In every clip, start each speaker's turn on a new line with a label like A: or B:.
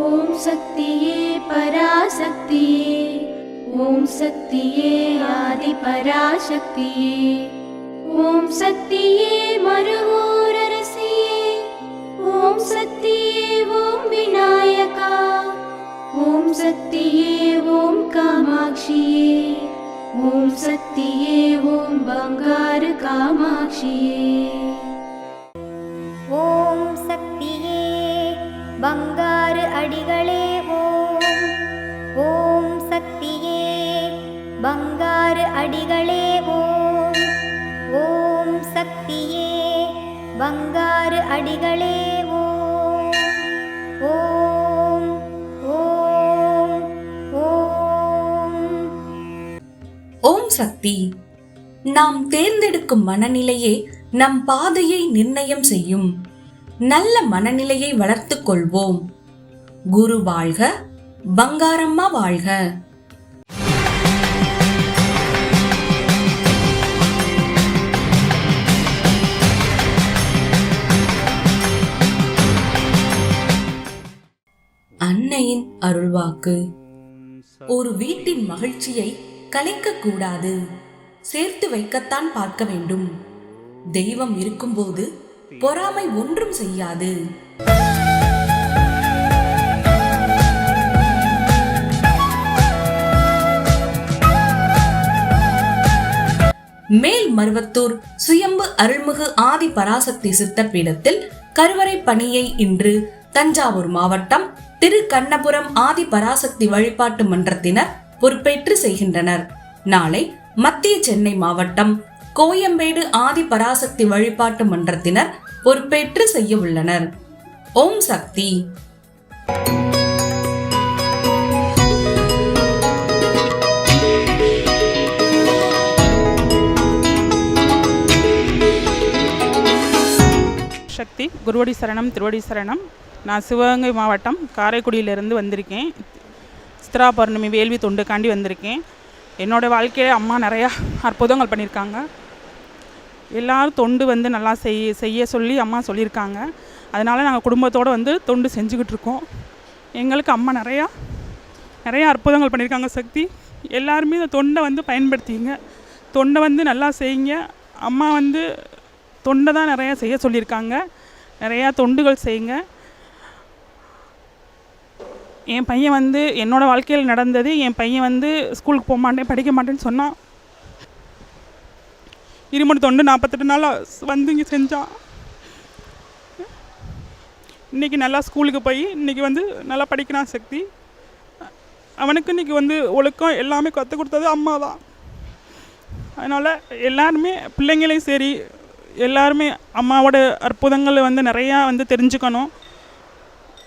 A: ॐ शक्तिये पराशक्तिये ॐ शक्तिये आदिपराशक्तिये ॐ शक्तिये पराशक्ति ॐ शक्तिये ॐ विनायका। ॐ शक्तिये ॐ कामाक्षिये। ॐ शक्तिये ॐ बङ्गारकामाक्षिये
B: ॐ शक्तिये बङ्गार அடிகளே ஓம். ஓம் சக்தியே பங்காரு அடிகளே ஓம். ஓம் சக்தியே பங்காரு அடிகளே ஓம். ஓம் ஓம் ஓம்.
C: ஓம் சக்தி. நாம் தேர்ந்தெடுக்கும் மனநிலையே நம் பாதையை நிர்ணயம் செய்யும். நல்ல மனநிலையை வளர்த்துக் கொள்வோம். குரு வாழ்க பங்காரம்மா வாழ்க. அன்னையின் அருள்வாக்கு. ஒரு வீட்டின் மகிழ்ச்சியை கலைக்க கூடாது சேர்த்து வைக்கத்தான் பார்க்க வேண்டும். தெய்வம் இருக்கும்போது பொறாமை ஒன்றும் செய்யாது. மேல் மருவத்தூர் சுயம்பு அருள்மிகு ஆதி பராசக்தி சித்த பீடத்தில் கருவறை பணியை இன்று தஞ்சாவூர் மாவட்டம் திரு கண்ணபுரம் ஆதி பராசக்தி வழிபாட்டு மன்றத்தினர் பொறுப்பேற்று செய்கின்றனர். நாளை மத்திய சென்னை மாவட்டம் கோயம்பேடு ஆதி பராசக்தி வழிபாட்டு மன்றத்தினர் பொறுப்பேற்று செய்ய உள்ளனர். ஓம் சக்தி.
D: சக்தி குருவடி சரணம் திருவடி சரணம். நான் சிவகங்கை மாவட்டம் காரைக்குடியிலேருந்து வந்திருக்கேன். சித்ரா பௌர்ணமி வேள்வி தொண்டுக்காண்டி வந்திருக்கேன். என்னோடய வாழ்க்கையில் அம்மா நிறையா அற்புதங்கள் பண்ணியிருக்காங்க. எல்லாரும் தொண்டு வந்து நல்லா செய் செய்ய சொல்லி அம்மா சொல்லியிருக்காங்க. அதனால் நாங்கள் குடும்பத்தோடு வந்து தொண்டு செஞ்சுக்கிட்டு இருக்கோம். எங்களுக்கு அம்மா நிறையா நிறையா அற்புதங்கள் பண்ணியிருக்காங்க சக்தி. எல்லாருமே இந்த தொண்டை வந்து பயன்படுத்திங்க. தொண்டை வந்து நல்லா செய்யுங்க. அம்மா வந்து தொண்டை தான் நிறையா செய்ய சொல்லியிருக்காங்க. நிறையா தொண்டுகள் செய்யுங்க. என் பையன் வந்து என்னோடய வாழ்க்கையில் நடந்தது. என் பையன் வந்து ஸ்கூலுக்கு போக மாட்டேன் படிக்க மாட்டேன்னு சொன்னான். இருமணி தொண்டு நாற்பத்தெட்டு நாள் வந்து இங்கே செஞ்சான். இன்றைக்கி நல்லா ஸ்கூலுக்கு போய் இன்றைக்கி வந்து நல்லா படிக்கிறான் சக்தி. அவனுக்கு இன்றைக்கி வந்து ஒழுக்கம் எல்லாமே கற்றுக் கொடுத்தது அம்மா தான் அதனால் எல்லாருமே பிள்ளைங்களையும் சரி எல்லாருமே அம்மாவோட அற்புதங்களை வந்து நிறையா வந்து தெரிஞ்சுக்கணும்.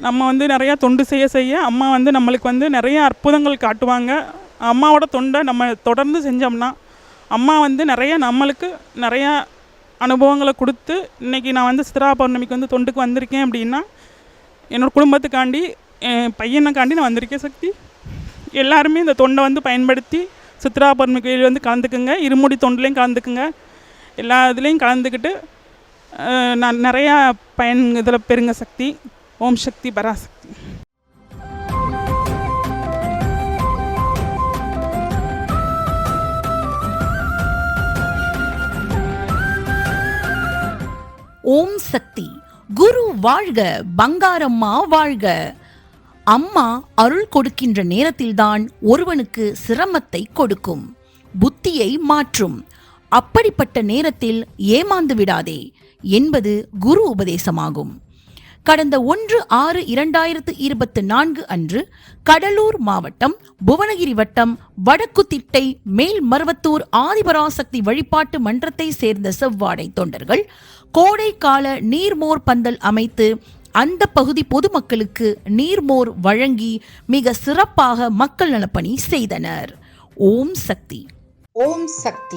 D: நம்ம வந்து நிறையா தொண்டு செய்ய செய்ய அம்மா வந்து நம்மளுக்கு வந்து நிறைய அற்புதங்கள் காட்டுவாங்க. அம்மாவோட தொண்டை நம்ம தொடர்ந்து செஞ்சோம்னா அம்மா வந்து நிறைய நம்மளுக்கு நிறையா அனுபவங்களை கொடுத்து இன்றைக்கி நான் வந்து சித்ரா பௌர்ணமிக்கு வந்து தொண்டுக்கு வந்திருக்கேன் அப்படின்னா என்னோடய குடும்பத்துக்காண்டி என் பையனுக்காண்டி நான் வந்திருக்கேன் சக்தி. எல்லாருமே இந்த தொண்டை வந்து பயன்படுத்தி சித்ரா பௌர்ணமிக்கு வந்து கலந்துக்குங்க. இருமுடி தொண்டுலேயும் கலந்துக்குங்க. எல்லா இதுலேயும் கலந்துக்கிட்டு நான் நிறையா பயன் இதில் பெருங்க சக்தி ஓம் சக்தி பராசக்தி
E: ஓம் சக்தி. குரு வாழ்க பங்காரம்மா வாழ்க. அம்மா அருள் கொடுக்கின்ற நேரத்தில்தான் ஒருவனுக்கு சிரமத்தை கொடுக்கும் புத்தியை மாற்றும். அப்படிப்பட்ட நேரத்தில் ஏமாந்து விடாதே என்பது குரு உபதேசமாகும். கடந்த ஒன்று ஆறு இரண்டாயிரத்து இருபத்து நான்கு அன்று கடலூர் மாவட்டம் புவனகிரி வட்டம் வடக்கு திட்டை மேல் மருவத்தூர் ஆதிபராசக்தி வழிபாட்டு மன்றத்தை சேர்ந்த செவ்வாடை தொண்டர்கள் கோடை கால நீர்மோர் பந்தல் அமைத்து அந்த பகுதி பொதுமக்களுக்கு நீர்மோர் வழங்கி மிக சிறப்பாக மக்கள் நலப்பணி செய்தனர். ஓம் சக்தி.
F: ஓம் சக்தி.